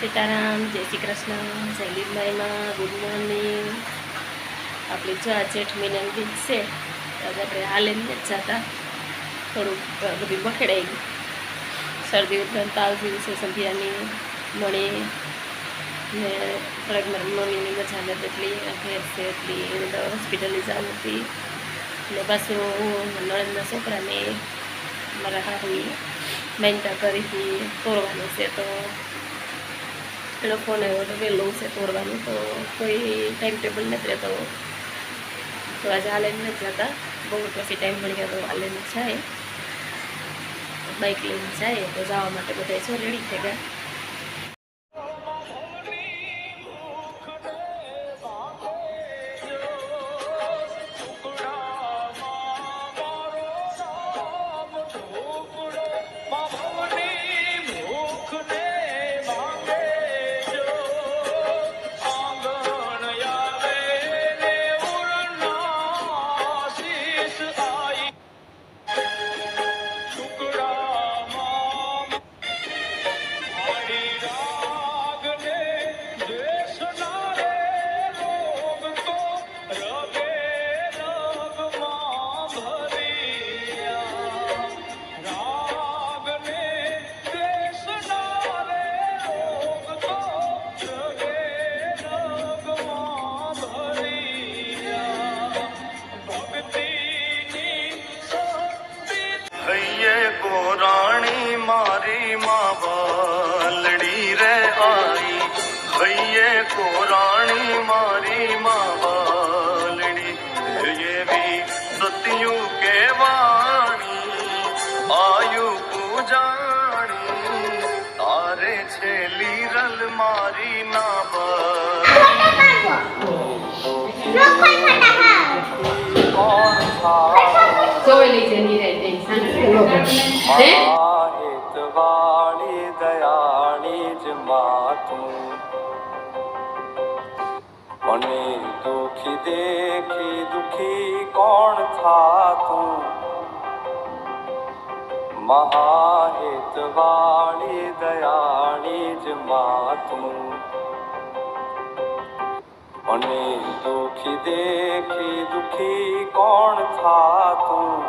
સીતારામ, જય શ્રી કૃષ્ણ લીલબાઈમાં, good morning. આપણે જો આ જેઠ મહિનાની બીજ છે આપણે હાલે જ જતા. થોડુંક બધી બખેડાઈ ગયું શરદી ઉપરાંત તાવ જેવી છે, સંધ્યાની મણી. ને થોડાક મારી મમ્મીની મજા નથી એટલી ઘેર છે એટલી, એને તો હોસ્પિટલની જવું હતી. ને પાછું હું નળદના છોકરાને મારા હારી મહેનતા કરી હતી, તોડવાનું છે તો એનો ફોન આવ્યો હતો વહેલું છે તોડવાનું. તો કોઈ ટાઈમ ટેબલ નથી રહેતો. તો આજે હાલે નથી જતા બહુ પછી ટાઈમ મળી ગયો તો હાલે જાય બાઇક લઈને જાય તો જવા માટે બધા છે રેડી થઈ ગયા માં રે આઈ હૈયે કોરાણી મારી માં બાલડી એવી સત્યું કેવાણી આયુ પૂજાણી તારે છે લીરલ મારી ના બા જોઈ લઈ જઈ હે હિતવાળી મને દુખી દેખી દુખી કોણ થાતું? મહાહિતવાળી દયાળી જ માતું. મને દુખી દેખી દુખી કોણ થાતું?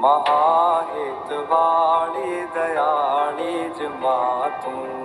મહાહિતવાળી દયાળી જ માતું.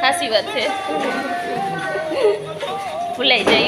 સાચી વાત છે. ભૂલાઈ જાય.